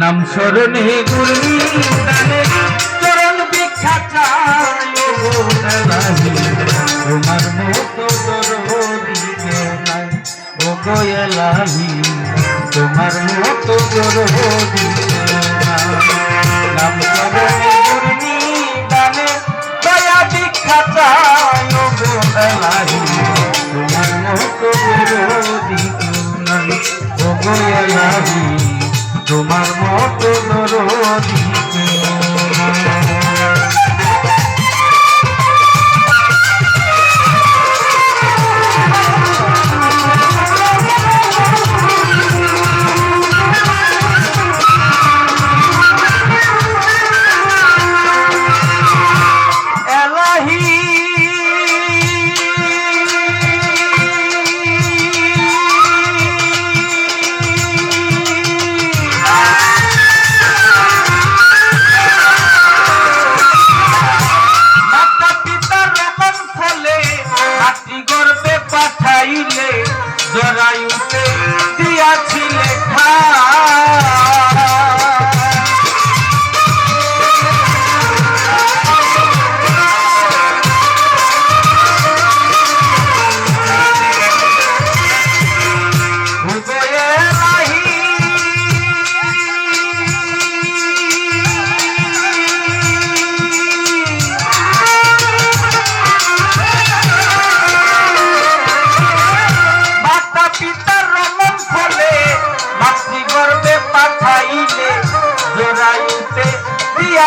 নাম স্মরণে গুরমি চরণ ভিক্ষা তোমার মতো গর্বিকে তোমার মতো তোমার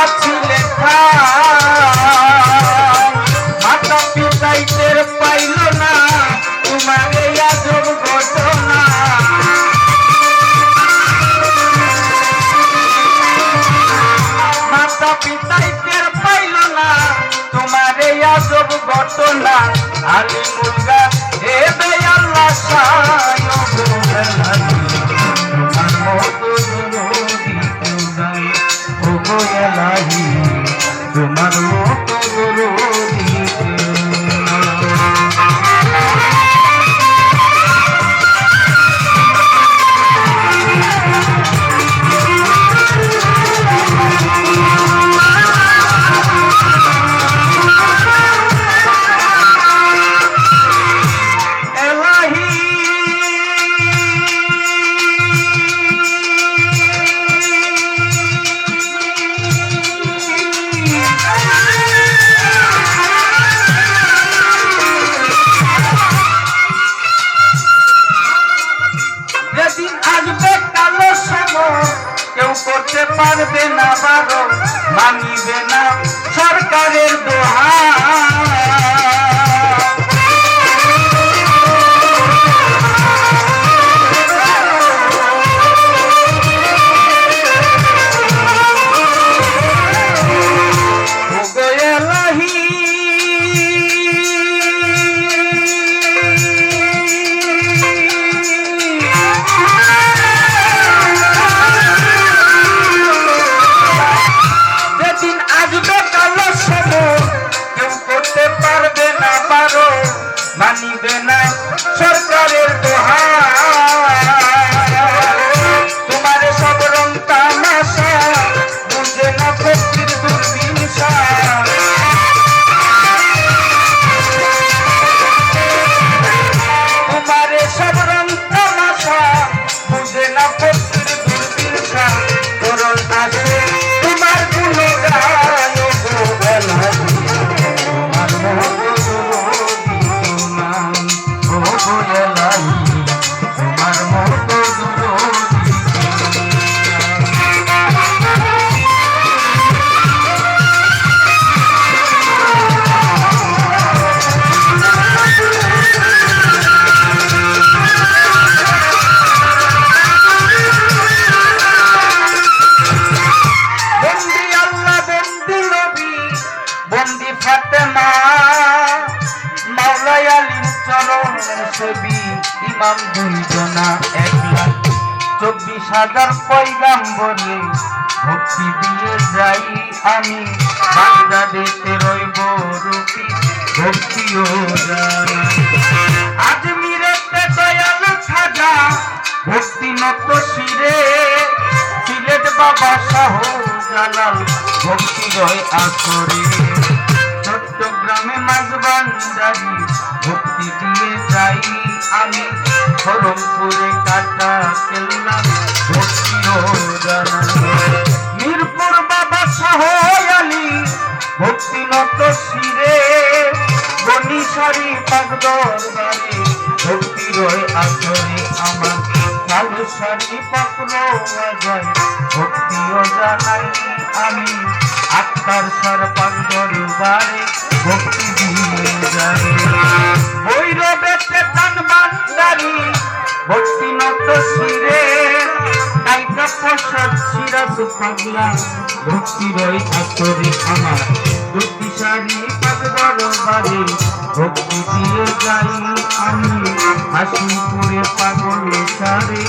আছে লেখা মাতা পিতাই টের পাইল না তোমার এই আজব ঘটনা। মাতা পিতাই টের পাইল না তোমার এই আজব ঘটনা। আলী মুলগা হে বেয়াল্লা সায়ো গোলালা I don't know. পারবে না বারো মানিবে না সরকারের দোহা হাজার পয়গাম্বরে ভক্তি দিয়ে যাই আমি। বাংলাদেশে রইব রূপী ভক্তি আজ মিরেতে দয়াল সাজা, ভক্তি নত শিরে। সিলেট বাবা শাহ জালাল ভক্তি রয় আসরে। চট্টগ্রামে মাঝবান যাই ভক্তি দিয়ে যাই আমি। ধরমপুরে কাটা কেল্লা মিরপুর বাবা শাহ আলী ভক্তি নত শিরে বনিশারি পাক দরবারে, ভক্তি রয় আসরে আমার কালো শাড়ি পাকড় যায়। ভক্তিও জানাই আমি, আত্মার সার পাক দরবারে, ভক্তি দিয়ে যাই। ভৈরবেতে তান বান্দারি প্রসাদ সিরাজ পাগলা ভক্তি রয় আসরে আমার। ভক্তি শাড়ি পাক দরবারে ভক্তি সারে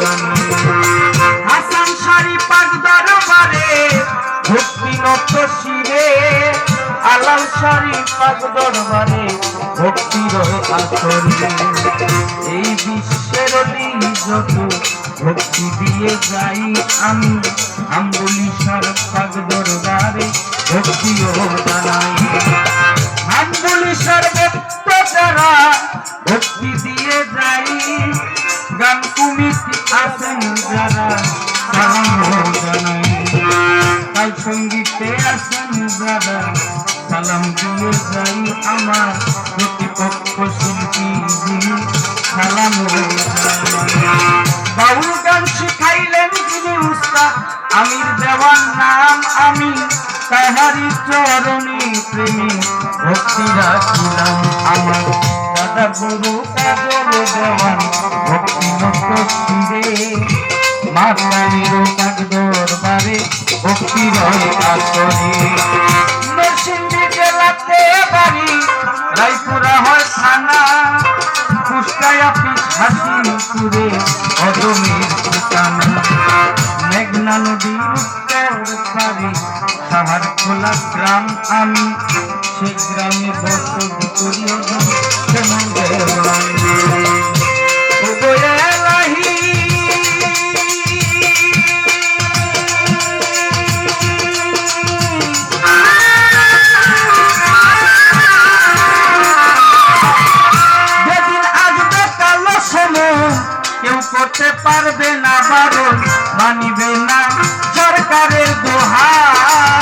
জানাই হাসান শাড়ি পাক দরবারে ভক্তি নত শিরে, আলাল শাড়ি পাক দরবারে ভক্তি রয় আসরে এই বিশ্বের যত ভক্তি দিয়ে যাই আমি। আঙ্গুলি সরকার দরবারে ভক্তিও জানাই আমি তাহারি চরণী প্রেমী ভক্তি রাখিলাম। আমার দাদা গুরু কাজল দেওয়ান ভক্তি নত শিরে মাতারির কাক দরবারে ভক্তি আসরে। জেলাতে বাড়ি, রায়পুরা হয় থানা হাসিপুরে অদমের ঠিকানা মেঘনা উত্তর পারে সাহার খোলা গ্রাম আমি সে গ্রামে বসত করিও করতে পারবে না বারণ, মানিবে না। সরকারের দোহা